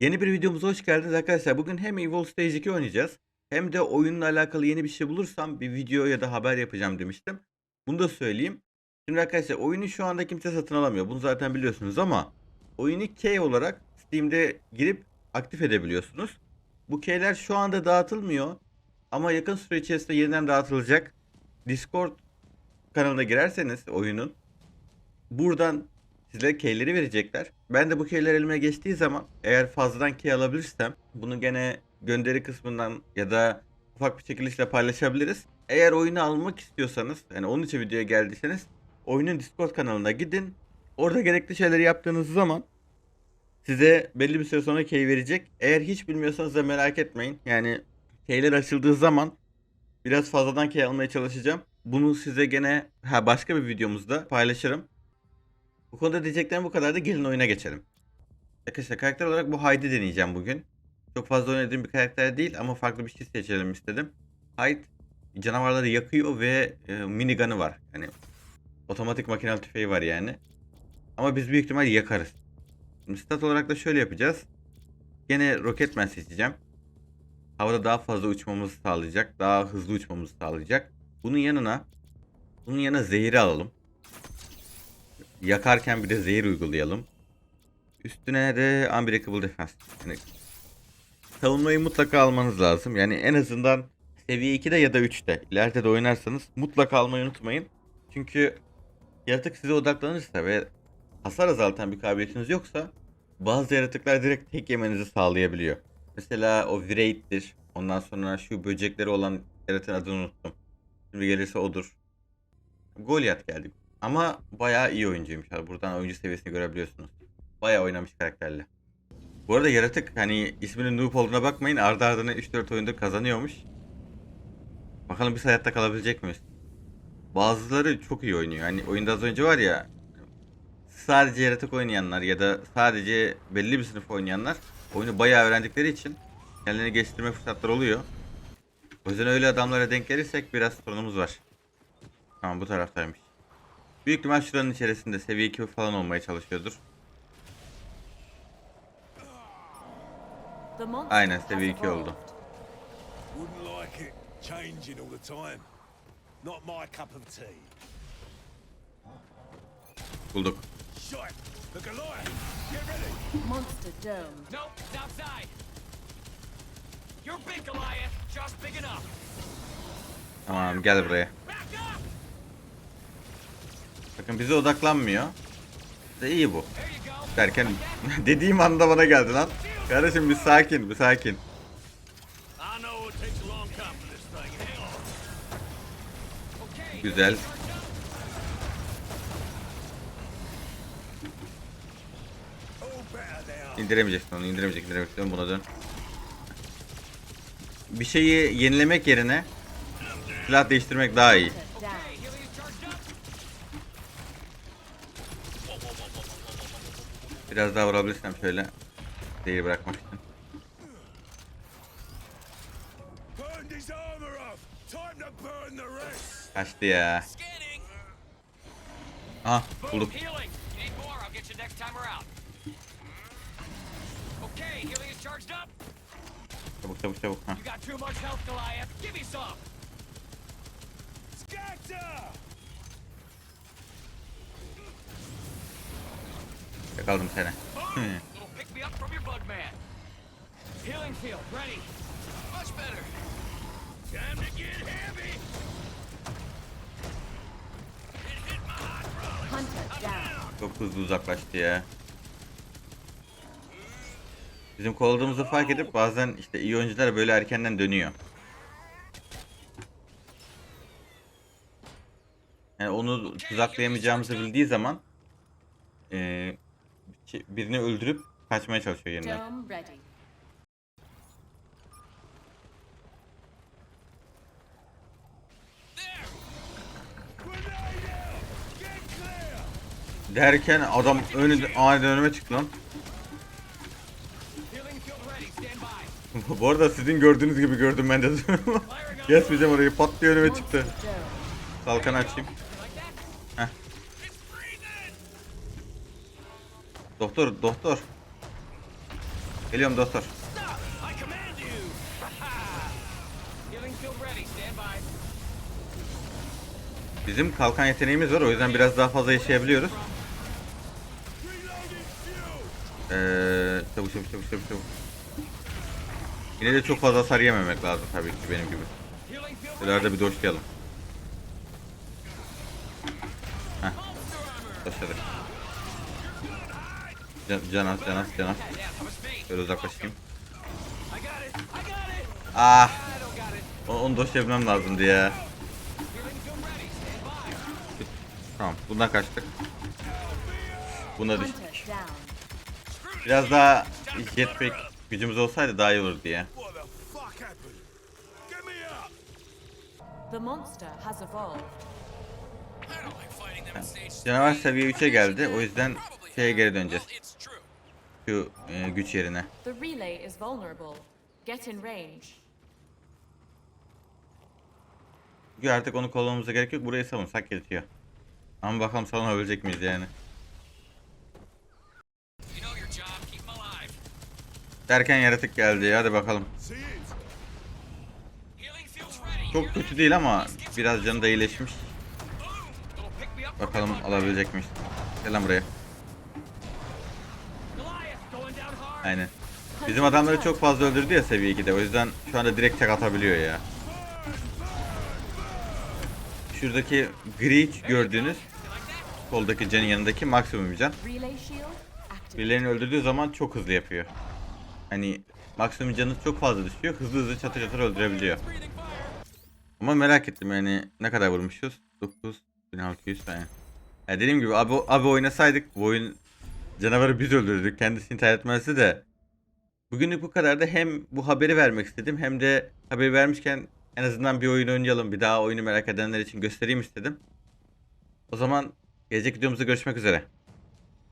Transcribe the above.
Yeni bir videomuza hoş geldiniz arkadaşlar. Bugün hem Evil Stage 2 oynayacağız. Hem de oyunla alakalı yeni bir şey bulursam bir video ya da haber yapacağım demiştim. Bunu da söyleyeyim. Şimdi arkadaşlar oyunu şu anda kimse satın alamıyor. Bunu zaten biliyorsunuz ama oyunu key olarak Steam'de girip aktif edebiliyorsunuz. Bu keyler şu anda dağıtılmıyor. Ama yakın süre içerisinde yeniden dağıtılacak. Discord kanalına girerseniz oyunun buradan size keyleri verecekler. Ben de bu keyler elime geçtiği zaman eğer fazladan key alabilirsem bunu gene gönderi kısmından ya da ufak bir çekilişle paylaşabiliriz. Eğer oyunu almak istiyorsanız yani onun için videoya geldiyseniz oyunun Discord kanalına gidin. Orada gerekli şeyleri yaptığınız zaman size belli bir süre sonra key verecek. Eğer hiç bilmiyorsanız da merak etmeyin. Yani keyler açıldığı zaman biraz fazladan key almaya çalışacağım. Bunu size gene ha başka bir videomuzda paylaşırım. Bu konuda diyeceklerim bu kadar da gelin oyuna geçelim. Arkadaşlar karakter olarak bu Hyde'i deneyeceğim bugün. Çok fazla oynadığım bir karakter değil ama farklı bir şey seçelim istedim. Hyde canavarları yakıyor ve e, minigun'ı var. Yani otomatik makinalı tüfeği var yani. Ama biz büyük ihtimal yakarız. Şimdi stat olarak da şöyle yapacağız. Gene Rocketman seçeceğim. Havada daha fazla uçmamızı sağlayacak. Daha hızlı uçmamızı sağlayacak. Bunun yanına bunun yanına zehri alalım. Yakarken bir de zehir uygulayalım. Üstüne de Unbreakable Defense. Yani savunmayı mutlaka almanız lazım. Yani en azından seviye 2'de ya da 3'te. İleride de oynarsanız mutlaka almayı unutmayın. Çünkü yaratık size odaklanırsa ve hasar azaltan bir kabiliyetiniz yoksa bazı yaratıklar direkt tek yemenizi sağlayabiliyor. Mesela o Wraith'tir. Ondan sonra şu böcekleri olan yaratığın adını unuttum. Şimdi gelirse odur. Goliath geldi. Ama bayağı iyi oyuncuymuş. Buradan oyuncu seviyesini görebiliyorsunuz. Bayağı oynamış karakterle. Bu arada yaratık hani isminin noob olduğuna bakmayın. Ardı ardına 3-4 oyunda kazanıyormuş. Bakalım biz hayatta kalabilecek miyiz? Bazıları çok iyi oynuyor. Hani oyunda az önce var ya sadece yaratık oynayanlar ya da sadece belli bir sınıf oynayanlar oyunu bayağı öğrendikleri için kendini geliştirme fırsatları oluyor. O yüzden öyle adamlara denk gelirsek biraz sorunumuz var. Tamam bu taraftaymış. Büyük ihtimal şuranın içerisinde seviye 2 falan olmaya çalışıyordur. Aynen seviye 2 oldu. Bulduk. Monster dome. Nope, it's outside. You're big, Goliath. Just big enough. Tamam gel buraya. Bakın bize odaklanmıyor. De iyi bu. Derken dediğim anda bana geldi lan. Kardeşim bir sakin bir sakin. Güzel. İndiremeyeceksin onu indiremeyecek indiremeyeceksin Dön buna dön. Bir şeyi yenilemek yerine silah değiştirmek daha iyi. Biraz daha vurabilirsem şöyle. Değil bırakmak için. Kaçtı ya. Aha bulduk. healing. You need more, Hunter down. Çok hızlı uzaklaştı ya. Bizim kovaladığımızı fark edip bazen işte iyi oyuncular böyle erkenden dönüyor. Yani onu tuzaklayamayacağımızı bildiği zaman eee, ki- birini öldürüp kaçmaya çalışıyor yeniden. Derken adam önü aniden önüme çıktı lan. Bu arada sizin gördüğünüz gibi gördüm ben de. Kesmeyeceğim orayı pat diye önüme çıktı. Kalkanı açayım. Doktor doktor. Geliyorum by. Bizim kalkan yeteneğimiz var o yüzden biraz daha fazla yaşayabiliyoruz. Ee, çabuk çabuk çabuk çabuk çabuk. Yine de çok fazla hasar yememek lazım tabii ki benim gibi. İleride bir doşlayalım. Heh. Doşladık. Can, can az can az can az. Şöyle uzaklaşayım. Ah! I don't got it. o- Onu doşlayabilmem lazımdı ya. Tamam bundan kaçtık. Buna düştük. Biraz daha jetpack gücümüz olsaydı daha iyi in stage Canavar seviye 3'e geldi. O yüzden şeye geri döneceğiz. Şu e, güç yerine. The relay is vulnerable. Get in range. Çünkü artık onu kollamamıza gerek yok. Burayı savunsak yetiyor. Ama bakalım savunabilecek miyiz yani. Derken yaratık geldi. Hadi bakalım. Çok kötü değil ama biraz canı da iyileşmiş. Bakalım alabilecek miyiz? Gel lan buraya. Aynen. Bizim adamları çok fazla öldürdü ya seviye 2'de. O yüzden şu anda direkt tek atabiliyor ya. Şuradaki gri gördüğünüz soldaki canın yanındaki maksimum active. Birilerini öldürdüğü zaman çok hızlı yapıyor. Hani maksimum canı çok fazla düşüyor. Hızlı hızlı çatır çatır öldürebiliyor. Ama merak ettim yani ne kadar vurmuşuz? 9600 yani. Ya dediğim gibi abi, abi oynasaydık bu oyun canavarı biz öldürdük. Kendisini intihar etmezdi de. Bugünlük bu kadar da hem bu haberi vermek istedim hem de haberi vermişken en azından bir oyun oynayalım. Bir daha oyunu merak edenler için göstereyim istedim. O zaman gelecek videomuzda görüşmek üzere.